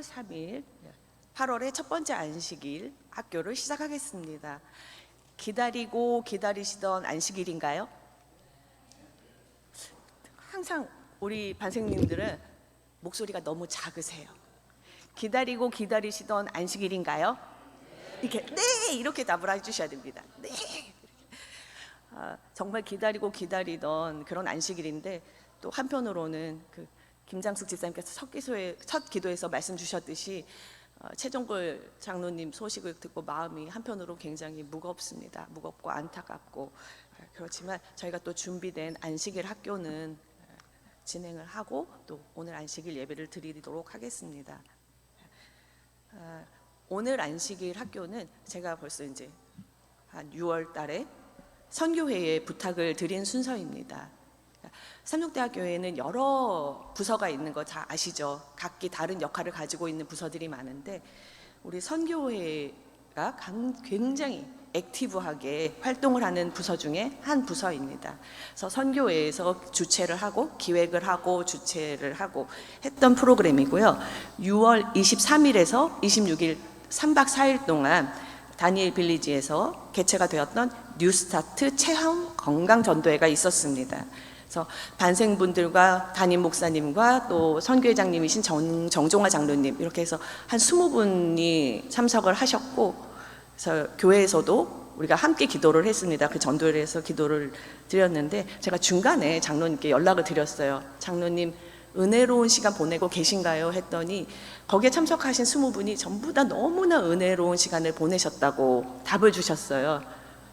8월 3일 8월의 첫 번째 안식일 학교를 시작하겠습니다. 기다리고 기다리시던 안식일인가요? 항상 우리 반생님들은 목소리가 너무 작으세요. 기다리고 기다리시던 안식일인가요? 이렇게 네 이렇게 답을 해주셔야 됩니다. 네. 아, 정말 기다리고 기다리던 그런 안식일인데 또 한편으로는 그 김장숙 집사님께서 첫 기도에 첫 기도에서 말씀 주셨듯이 어, 최종골 장로님 소식을 듣고 마음이 한편으로 굉장히 무겁습니다. 무겁고 안타깝고 어, 그렇지만 저희가 또 준비된 안식일 학교는 어, 진행을 하고 또 오늘 안식일 예배를 드리도록 하겠습니다. 어, 오늘 안식일 학교는 제가 벌써 이제 한 6월 달에 선교회에 부탁을 드린 순서입니다. 삼육대학교에는 여러 부서가 있는 거 다 아시죠? 각기 다른 역할을 가지고 있는 부서들이 많은데 우리 선교회가 강- 굉장히 액티브하게 활동을 하는 부서 중에 한 부서입니다. 그래서 선교회에서 주최를 하고 기획을 하고 주최를 하고 했던 프로그램이고요. 6월 23일에서 26일 3박 4일 동안 다니엘 빌리지에서 개최가 되었던 뉴스타트 체험 건강 전도회가 있었습니다. 그래서 반생분들과 담임 목사님과 또 선교회장님이신 정, 정종화 장로님 이렇게 해서 한 20분이 참석을 하셨고 그래서 교회에서도 우리가 함께 기도를 했습니다. 그 전도회를 해서 기도를 드렸는데 제가 중간에 장로님께 연락을 드렸어요. 장로님 은혜로운 시간 보내고 계신가요? 했더니 거기에 참석하신 20분이 전부 다 너무나 은혜로운 시간을 보내셨다고 답을 주셨어요.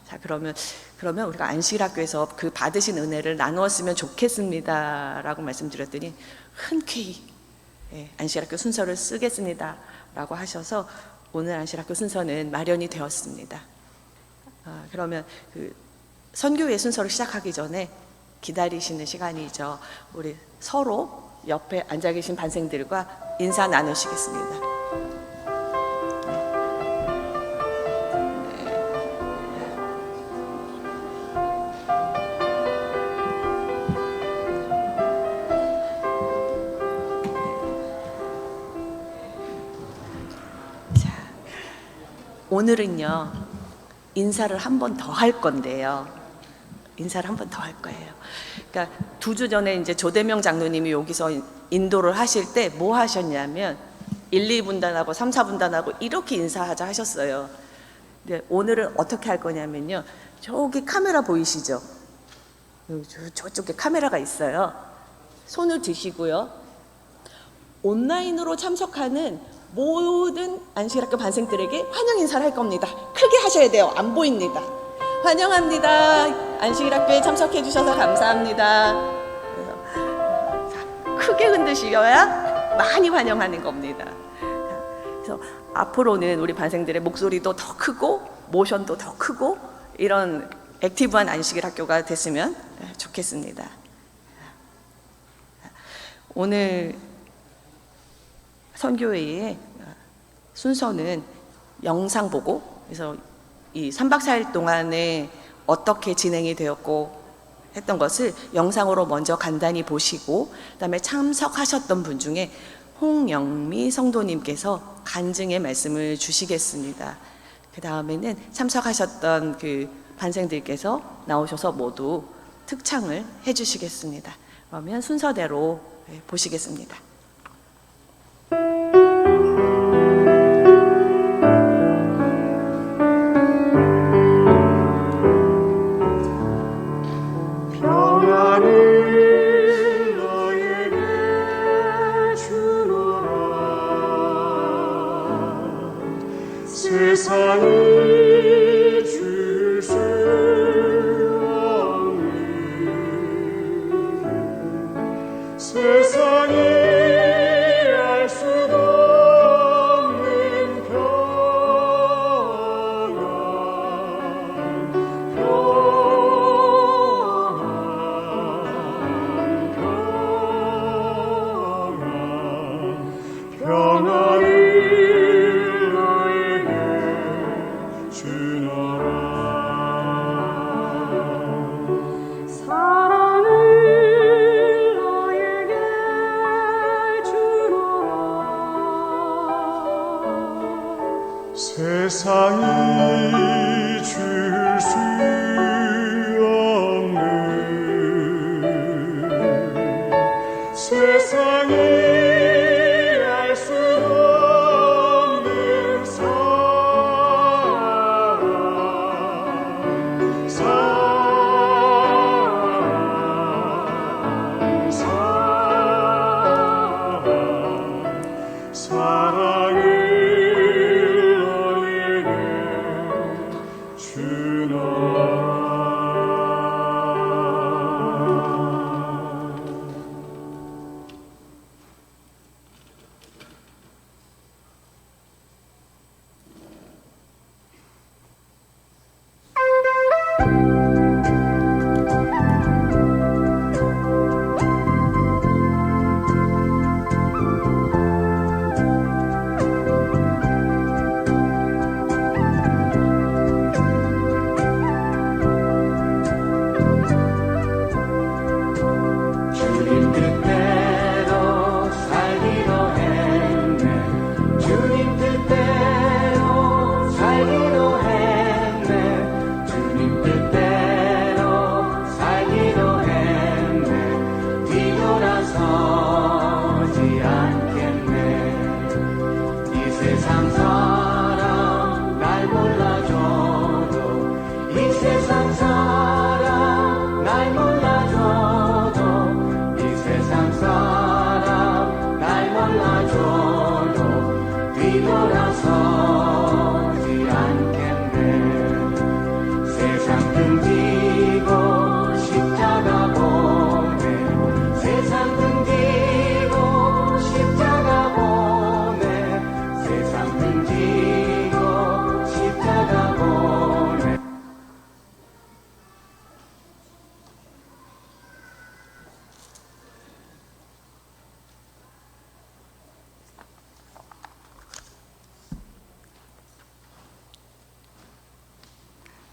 자, 그러면 그러면 우리가 안식학교에서 그 받으신 은혜를 나누었으면 좋겠습니다 라고 말씀드렸더니 흔쾌히 예, 안식학교 순서를 쓰겠습니다 라고 하셔서 오늘 안식학교 순서는 마련이 되었습니다. 아, 그러면 그 선교회 순서를 시작하기 전에 기다리시는 시간이죠. 우리 서로 옆에 앉아 계신 반생들과 인사 나누시겠습니다. 오늘은요 인사를 한 번 더 할 건데요. 인사를 한 번 더 할 거예요. 그러니까 두 주 전에 이제 조대명 장로님이 여기서 인도를 하실 때 뭐 하셨냐면 1, 2분단하고 3, 4분단하고 이렇게 인사하자 하셨어요. 근데 오늘은 어떻게 할 거냐면요. 저기 카메라 보이시죠? 저- 저쪽에 카메라가 있어요. 손을 드시고요. 온라인으로 참석하는 모든 안식학교 반생들에게 환영 인사를 할 겁니다. 크게 하셔야 돼요. 안 보입니다. 환영합니다. 안식학교에 참석해 주셔서 감사합니다. 크게 흔드셔야 많이 환영하는 겁니다. 자, 그래서 앞으로는 우리 반생들의 목소리도 더 크고 모션도 더 크고 이런 액티브한 안식일 학교가 됐으면 좋겠습니다. 오늘 선교회의 순서는 영상 보고 그래서 이 3박 4일 동안에 어떻게 진행이 되었고 했던 것을 영상으로 먼저 간단히 보시고 그다음에 참석하셨던 분 중에 홍영미 성도님께서 간증의 말씀을 주시겠습니다. 그 다음에는 참석하셨던 그 반생들께서 나오셔서 모두 특창을 해주시겠습니다. 그러면 순서대로 네, 보시겠습니다.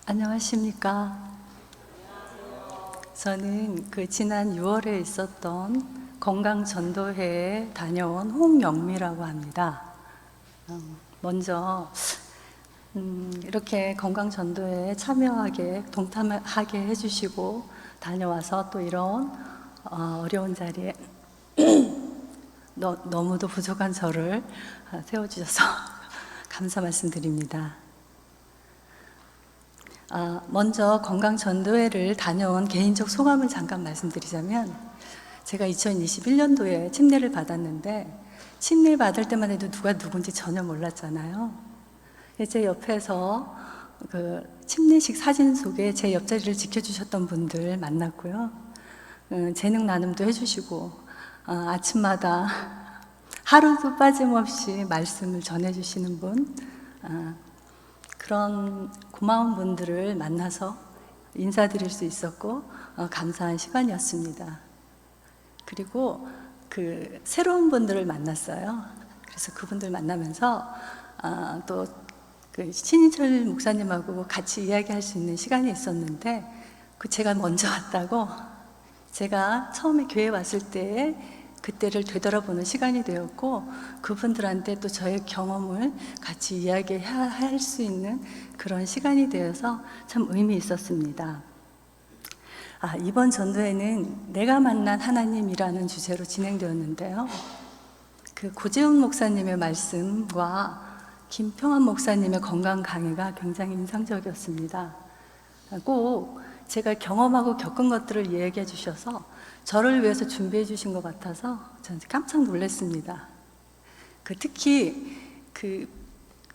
안녕하십니까. 저는 그 지난 6월에 있었던 건강 전도회에 다녀온 홍영미라고 합니다. 어, 먼저 음, 이렇게 건강 전도회에 참여하게 동참하게 해주시고 다녀와서 또 이런 어, 어려운 자리에 너, 너무도 부족한 저를 어, 세워주셔서 감사 말씀드립니다. 아, 먼저 건강 전도회를 다녀온 개인적 소감을 잠깐 말씀드리자면 제가 2021년도에 침례를 받았는데 침례 받을 때만 해도 누가 누군지 전혀 몰랐잖아요. 제 옆에서 그 침례식 사진 속에 제 옆자리를 지켜주셨던 분들 만났고요. 음, 재능 나눔도 해주시고 어, 아침마다 하루도 빠짐없이 말씀을 전해주시는 분 아, 그런 고마운 분들을 만나서 인사드릴 수 있었고 어, 감사한 시간이었습니다. 그리고 그 새로운 분들을 만났어요. 그래서 그분들 만나면서 아, 또그 신인철 목사님하고 같이 이야기할 수 있는 시간이 있었는데 그 제가 먼저 왔다고 제가 처음에 교회 왔을 때 그때를 되돌아보는 시간이 되었고 그분들한테 또 저의 경험을 같이 이야기할 수 있는 그런 시간이 되어서 참 의미 있었습니다. 아, 이번 전도회는 내가 만난 하나님이라는 주제로 진행되었는데요. 그 고재훈 목사님의 말씀과 김평환 목사님의 건강 강의가 굉장히 인상적이었습니다. 꼭 제가 경험하고 겪은 것들을 이야기해 주셔서 저를 위해서 준비해 주신 것 같아서 저는 깜짝 놀랐습니다. 그 특히 그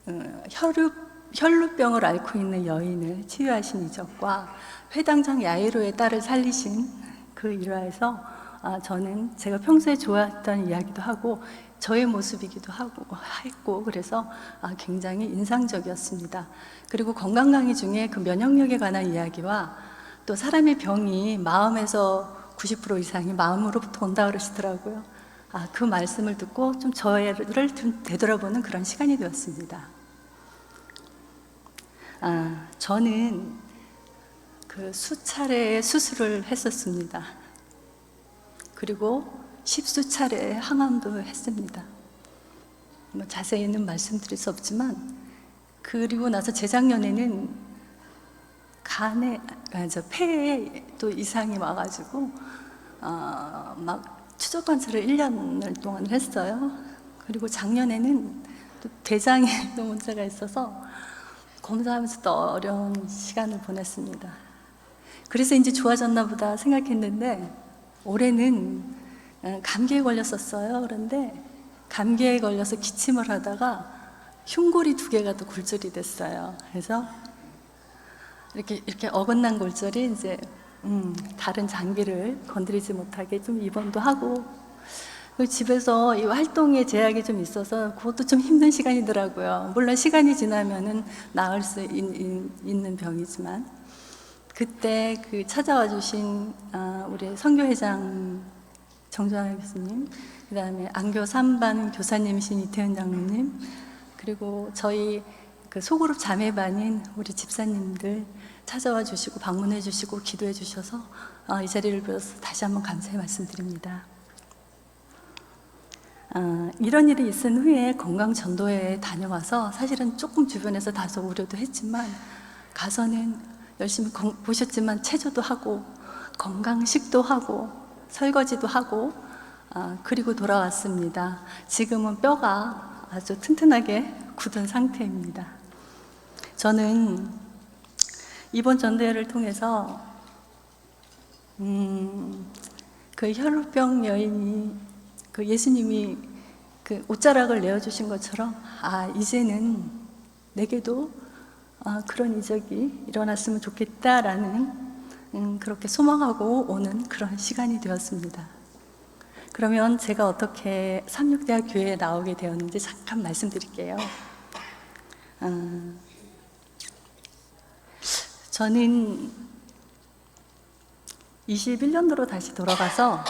어, 혈압 혈루병을 앓고 있는 여인을 치유하신 이적과 회당장 야이로의 딸을 살리신 그 일화에서 아, 저는 제가 평소에 좋아했던 이야기도 하고 저의 모습이기도 하고 했고 그래서 아, 굉장히 인상적이었습니다. 그리고 건강 강의 중에 그 면역력에 관한 이야기와 또 사람의 병이 마음에서 90% 이상이 마음으로부터 온다 그러시더라고요. 아, 그 말씀을 듣고 좀 저를 좀 되돌아보는 그런 시간이 되었습니다. 아, 저는 그 수차례의 수술을 했었습니다. 그리고 십수차례의 항암도 했습니다. 뭐 자세히는 말씀드릴 수 없지만 그리고 나서 재작년에는 간에 아, 저 폐에 또 이상이 와가지고 어, 막 추적 관찰을 1년을 동안 했어요. 그리고 작년에는 또 대장에 또 문제가 있어서 검사하면서 또 어려운 시간을 보냈습니다. 그래서 이제 좋아졌나 보다 생각했는데 올해는 어, 감기에 걸렸었어요. 그런데 감기에 걸려서 기침을 하다가 흉골이 두 개가 또 골절이 됐어요. 그래서 이렇게 이렇게 어긋난 골절이 이제 음, 다른 장기를 건드리지 못하게 좀 입원도 하고 집에서 이 활동에 제약이 좀 있어서 그것도 좀 힘든 시간이더라고요. 물론 시간이 지나면은 나을 수 있, 는 병이지만 그때 그 찾아와 주신 아, 우리 선교회장 정준하 교수님, 그다음에 안교 3반 교사님이신 이태현 장로님, 그리고 저희 그 소그룹 자매반인 우리 집사님들 찾아와 주시고 방문해 주시고 기도해 주셔서 어, 이 자리를 빌어서 다시 한번 감사의 말씀드립니다. 아, 이런 일이 있은 후에 건강 전도회에 다녀와서 사실은 조금 주변에서 다소 우려도 했지만 가서는 열심히 건- 보셨지만 체조도 하고 건강식도 하고 설거지도 하고 아, 그리고 돌아왔습니다. 지금은 뼈가 아주 튼튼하게 굳은 상태입니다. 저는 이번 전대회를 통해서 음, 그 혈루병 여인이 그 예수님이 그 옷자락을 내어주신 것처럼 아 이제는 내게도 아, 그런 이적이 일어났으면 좋겠다라는 음, 그렇게 소망하고 오는 그런 시간이 되었습니다. 그러면 제가 어떻게 삼육대학 교회에 나오게 되었는지 잠깐 말씀드릴게요. 아, 저는 21년도로 다시 돌아가서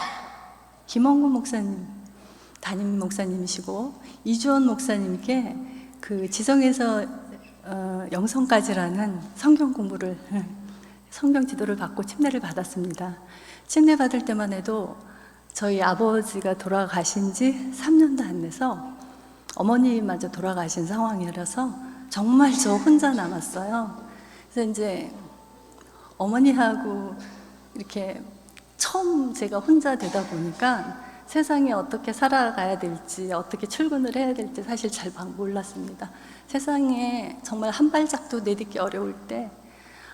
김원구 목사님 담임 목사님이시고 이주원 목사님께 그 지성에서 어, 영성까지라는 성경 공부를 성경 지도를 받고 침례를 받았습니다. 침례 받을 때만 해도 저희 아버지가 돌아가신 지 3년도 안 돼서 어머니마저 돌아가신 상황이라서 정말 저 혼자 남았어요. 그래서 이제 어머니하고 이렇게 처음 제가 혼자 되다 보니까 세상에 어떻게 살아가야 될지, 어떻게 출근을 해야 될지 사실 잘 방- 몰랐습니다. 세상에 정말 한 발짝도 내딛기 어려울 때,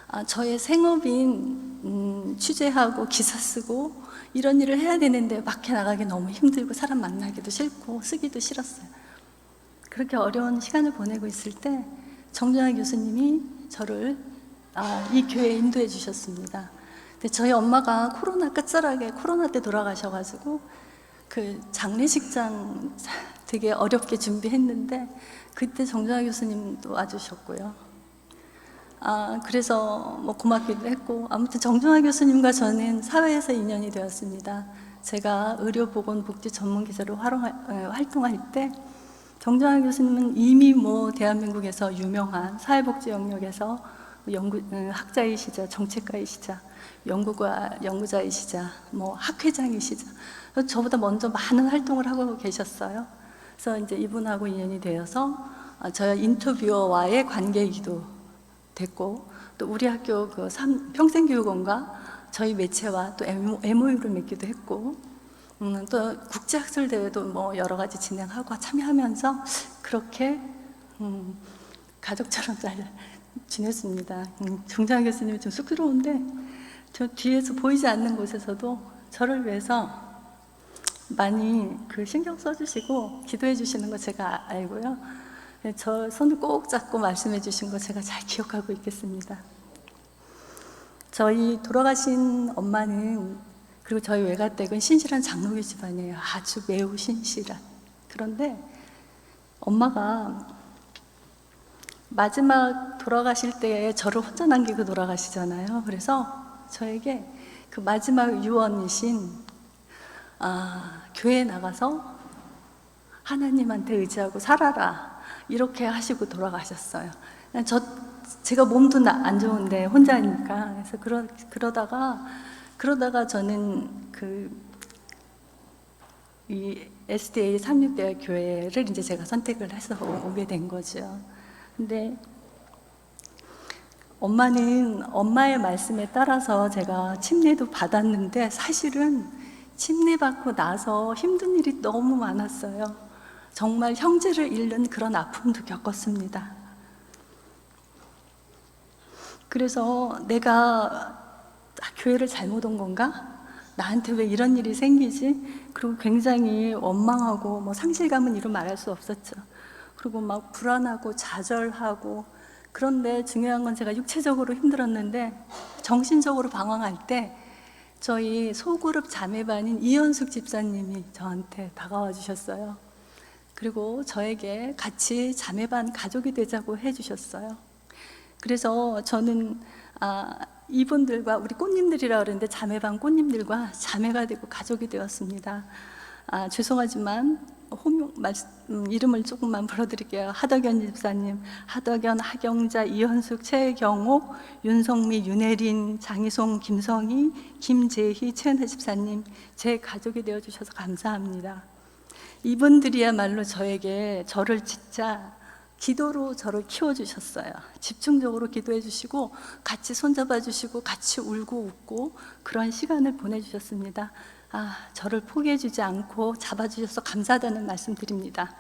아, 저의 생업인 음, 취재하고 기사 쓰고 이런 일을 해야 되는데 밖에 나가기 너무 힘들고 사람 만나기도 싫고 쓰기도 싫었어요. 그렇게 어려운 시간을 보내고 있을 때 정준하 교수님이 저를 아, 이 교회에 인도해 주셨습니다. 근데 저희 엄마가 코로나 끝자락에 코로나 때 돌아가셔가지고 그 장례식장 되게 어렵게 준비했는데 그때 정준하 교수님도 와주셨고요. 아, 그래서 뭐 고맙기도 했고 아무튼 정준하 교수님과 저는 사회에서 인연이 되었습니다. 제가 의료보건복지 전문기자로 활동할 때 정준하 교수님은 이미 뭐 대한민국에서 유명한 사회복지 영역에서 연구 어, 학자이시자 정책가이시자 연구가 연구자이시자 뭐 학회장이시자 저보다 먼저 많은 활동을 하고 계셨어요. 그래서 이제 이분하고 인연이 되어서 어, 저 인터뷰어와의 관계이기도 됐고 또 우리 학교 그 삼- 평생교육원과 저희 매체와 또 MOU를 맺기도 했고 음, 또 국제학술 대회도 뭐 여러 가지 진행하고 참여하면서 그렇게 음, 가족처럼 잘 지냈습니다. 음, 정장 교수님이 좀 쑥스러운데 저 뒤에서 보이지 않는 곳에서도 저를 위해서 많이 그 신경 써주시고 기도해 주시는 거 제가 알고요. 네, 저 손을 꼭 잡고 말씀해 주신 거 제가 잘 기억하고 있겠습니다. 저희 돌아가신 엄마는 그리고 저희 외가댁은 신실한 장로교 집안이에요. 아주 매우 신실한. 그런데 엄마가 마지막 돌아가실 때 저를 혼자 남기고 돌아가시잖아요. 그래서 저에게 그 마지막 유언이신 아, 교회에 나가서 하나님한테 의지하고 살아라. 이렇게 하시고 돌아가셨어요. 저 제가 몸도 나- 안 좋은데 혼자니까 그래서 그러, 그러다가 그러다가 저는 그 이 SDA 36대학 교회를 이제 제가 선택을 해서 오게 된 거죠. 근데 엄마는 엄마의 말씀에 따라서 제가 침례도 받았는데 사실은 침례 받고 나서 힘든 일이 너무 많았어요. 정말 형제를 잃는 그런 아픔도 겪었습니다. 그래서 내가 아, 교회를 잘못 온 건가? 나한테 왜 이런 일이 생기지? 그리고 굉장히 원망하고 뭐 상실감은 이루 말할 수 없었죠. 그리고 막 불안하고 좌절하고 그런데 중요한 건 제가 육체적으로 힘들었는데 정신적으로 방황할 때 저희 소그룹 자매반인 이현숙 집사님이 저한테 다가와 주셨어요. 그리고 저에게 같이 자매반 가족이 되자고 해주셨어요. 그래서 저는 아, 이분들과 우리 꽃님들이라 그러는데 자매반 꽃님들과 자매가 되고 가족이 되었습니다. 아, 죄송하지만 호명 말 음, 이름을 조금만 불러드릴게요. 하덕연 집사님, 하덕연, 하경자, 이현숙, 최경옥, 윤성미, 윤혜린, 장희송, 김성희, 김재희, 최은혜 집사님 제 가족이 되어 주셔서 감사합니다. 이분들이야말로 저에게 저를 진짜 기도로 저를 키워주셨어요. 집중적으로 기도해 주시고 같이 손잡아 주시고 같이 울고 웃고 그런 시간을 보내주셨습니다. 아, 저를 포기해 주지 않고 잡아주셔서 감사하다는 말씀 드립니다.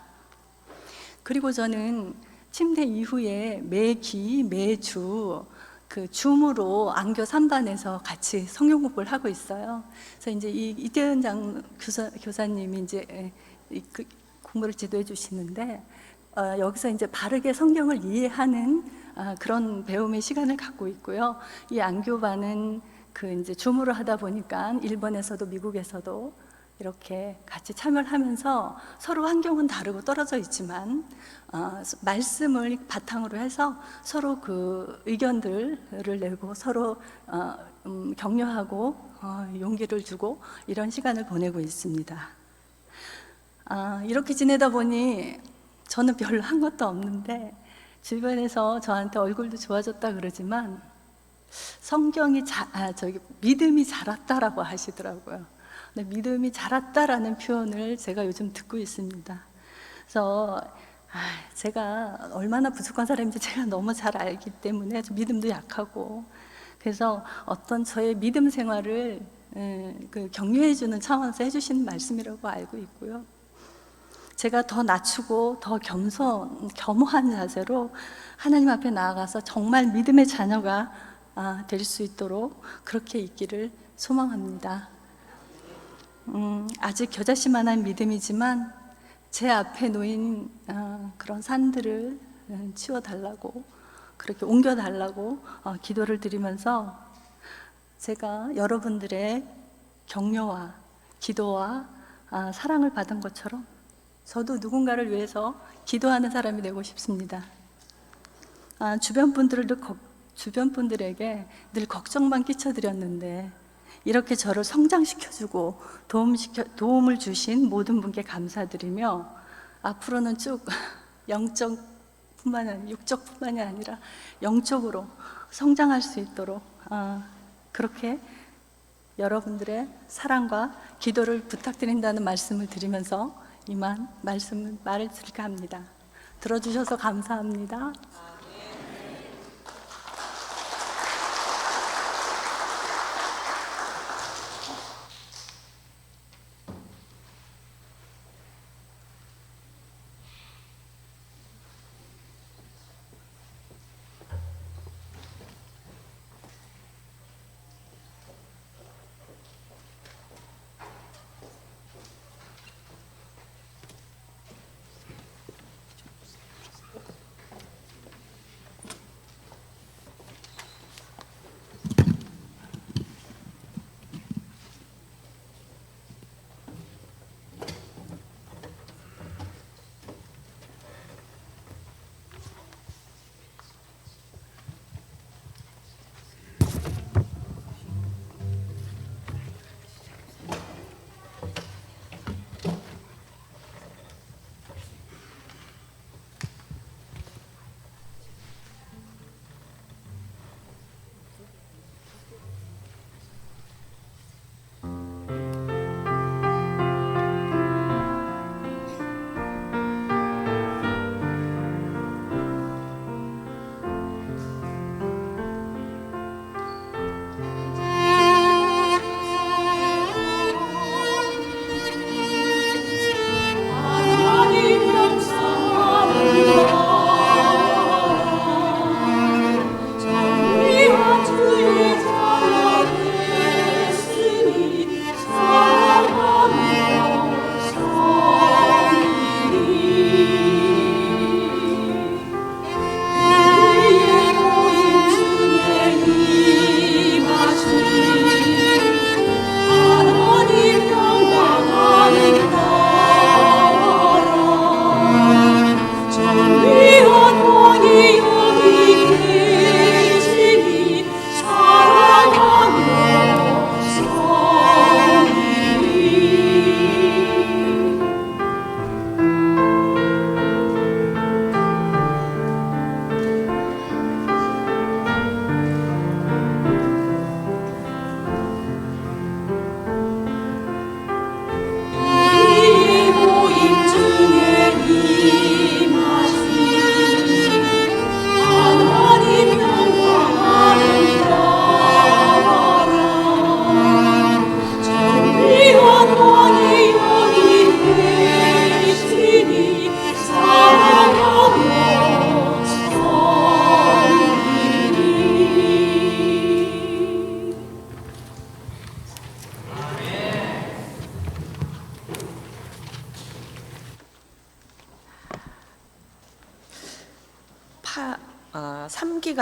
그리고 저는 침대 이후에 매기 매주 그 줌으로 안교 3반에서 같이 성경 공부를 하고 있어요. 그래서 이제 이 이태은 장 교사, 교사님이 이제 그 공부를 지도해 주시는데 어, 여기서 이제 바르게 성경을 이해하는 아, 그런 배움의 시간을 갖고 있고요. 이 안교반은 그 이제 줌으로 하다 보니까 일본에서도 미국에서도 이렇게 같이 참여를 하면서 서로 환경은 다르고 떨어져 있지만 어, 말씀을 바탕으로 해서 서로 그 의견들을 내고 서로 어, 음, 격려하고 어, 용기를 주고 이런 시간을 보내고 있습니다. 아, 이렇게 지내다 보니 저는 별로 한 것도 없는데 주변에서 저한테 얼굴도 좋아졌다 그러지만 성경이 자, 아, 저기 믿음이 자랐다라고 하시더라고요. 근데 믿음이 자랐다라는 표현을 제가 요즘 듣고 있습니다. 그래서 아, 제가 얼마나 부족한 사람인지 제가 너무 잘 알기 때문에 좀 믿음도 약하고 그래서 어떤 저의 믿음 생활을 에, 그 격려해 주는 차원에서 해주시는 말씀이라고 알고 있고요. 제가 더 낮추고 더 겸손, 겸허한 자세로 하나님 앞에 나아가서 정말 믿음의 자녀가 아, 될수 있도록 그렇게 있기를 소망합니다. 음, 아직 겨자씨만한 믿음이지만 제 앞에 놓인 아, 그런 산들을 음, 치워달라고 그렇게 옮겨달라고 어, 기도를 드리면서 제가 여러분들의 격려와 기도와 아, 사랑을 받은 것처럼 저도 누군가를 위해서 기도하는 사람이 되고 싶습니다. 아, 주변 분들도 걱- 주변 분들에게 늘 걱정만 끼쳐드렸는데 이렇게 저를 성장시켜주고 도움시켜, 도움을 주신 모든 분께 감사드리며 앞으로는 쭉 영적뿐만 아니라 육적뿐만이 아니라 영적으로 성장할 수 있도록 아, 그렇게 여러분들의 사랑과 기도를 부탁드린다는 말씀을 드리면서 이만 말씀을 말을 드릴까 합니다. 들어주셔서 감사합니다.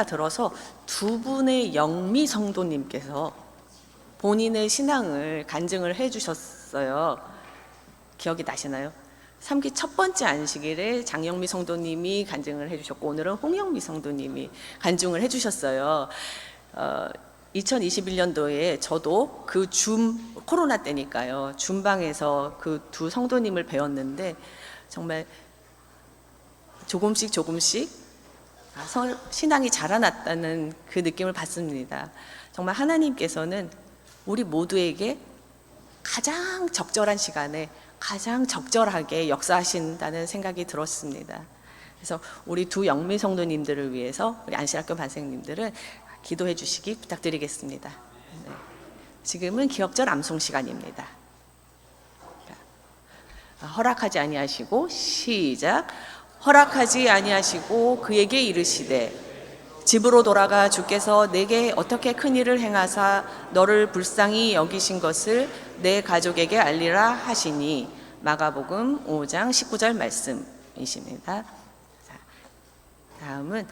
3기가 들어서 두 분의 영미 성도님께서 본인의 신앙을 간증을 해 주셨어요. 기억이 나시나요? 3기 첫 번째 안식일에 장영미 성도님이 간증을 해 주셨고 오늘은 홍영미 성도님이 간증을 해 주셨어요. 어, 2021년도에 저도 그 줌 코로나 때니까요 줌방에서 그 두 성도님을 배웠는데 정말 조금씩 조금씩 신앙이 자라났다는 그 느낌을 받습니다. 정말 하나님께서는 우리 모두에게 가장 적절한 시간에 가장 적절하게 역사하신다는 생각이 들었습니다. 그래서 우리 두 영미 성도님들을 위해서 우리 안실학교 반생님들은 기도해 주시기 부탁드리겠습니다. 네. 지금은 기억절 암송 시간입니다. 자, 허락하지 아니하시고 시작 허락하지 아니하시고 그에게 이르시되 집으로 돌아가 주께서 내게 어떻게 큰 일을 행하사 너를 불쌍히 여기신 것을 내 가족에게 알리라 하시니 마가복음 5장 19절 말씀이십니다. 자, 다음은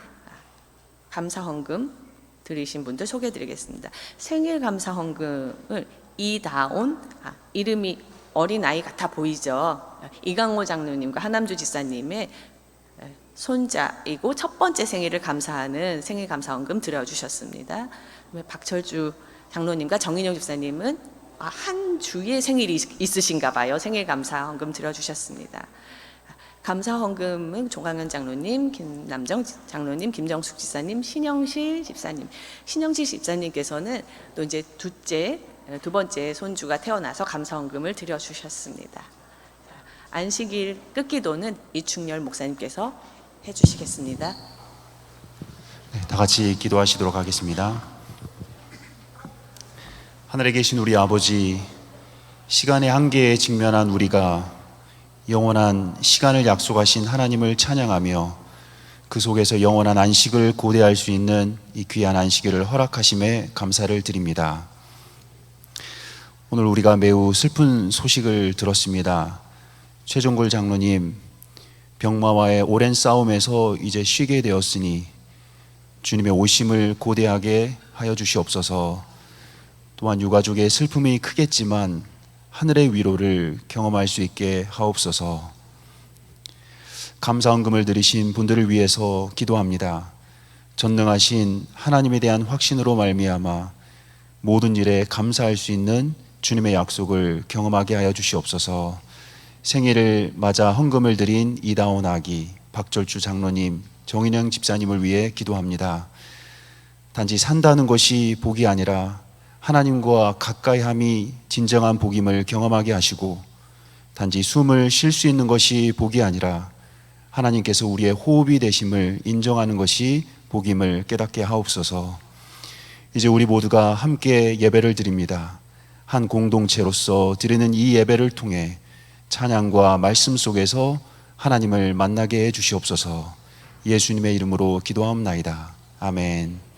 감사 헌금 드리신 분들 소개해 드리겠습니다. 생일 감사 헌금을 이다온 아, 이름이 어린 아이 같아 보이죠. 이강호 장로님과 하남주 지사님의 손자이고 첫 번째 생일을 감사하는 생일 감사 헌금 드려 주셨습니다. 박철주 장로님과 정인영 집사님은 아, 한 주의 생일이 있- 있으신가 봐요. 생일 감사 헌금 드려 주셨습니다. 감사 헌금은 조강현 장로님, 김남정 장로님, 김정숙 지사님, 신영실 집사님. 신영실 집사님께서는 또 이제 둘째, 두 번째 손주가 태어나서 감사 헌금을 드려 주셨습니다. 안식일 끝기도는 이충렬 목사님께서 해 주시겠습니다. 네, 다 같이 기도하시도록 하겠습니다. 하늘에 계신 우리 아버지, 시간의 한계에 직면한 우리가 영원한 시간을 약속하신 하나님을 찬양하며 그 속에서 영원한 안식을 고대할 수 있는 이 귀한 안식일을 허락하심에 감사를 드립니다. 오늘 우리가 매우 슬픈 소식을 들었습니다. 최종골 장로님, 병마와의 오랜 싸움에서 이제 쉬게 되었으니 주님의 오심을 고대하게 하여 주시옵소서. 또한 유가족의 슬픔이 크겠지만 하늘의 위로를 경험할 수 있게 하옵소서. 감사헌금을 드리신 분들을 위해서 기도합니다. 전능하신 하나님에 대한 확신으로 말미암아 모든 일에 감사할 수 있는 주님의 약속을 경험하게 하여 주시옵소서. 생일을 맞아 헌금을 드린 이다온 아기 박절주 장로님, 정인영 집사님을 위해 기도합니다. 단지 산다는 것이 복이 아니라 하나님과 가까이함이 진정한 복임을 경험하게 하시고 단지 숨을 쉴 수 있는 것이 복이 아니라 하나님께서 우리의 호흡이 되심을 인정하는 것이 복임을 깨닫게 하옵소서. 이제 우리 모두가 함께 예배를 드립니다. 한 공동체로서 드리는 이 예배를 통해 찬양과 말씀 속에서 하나님을 만나게 해 주시옵소서. 예수님의 이름으로 기도하옵나이다. 아멘.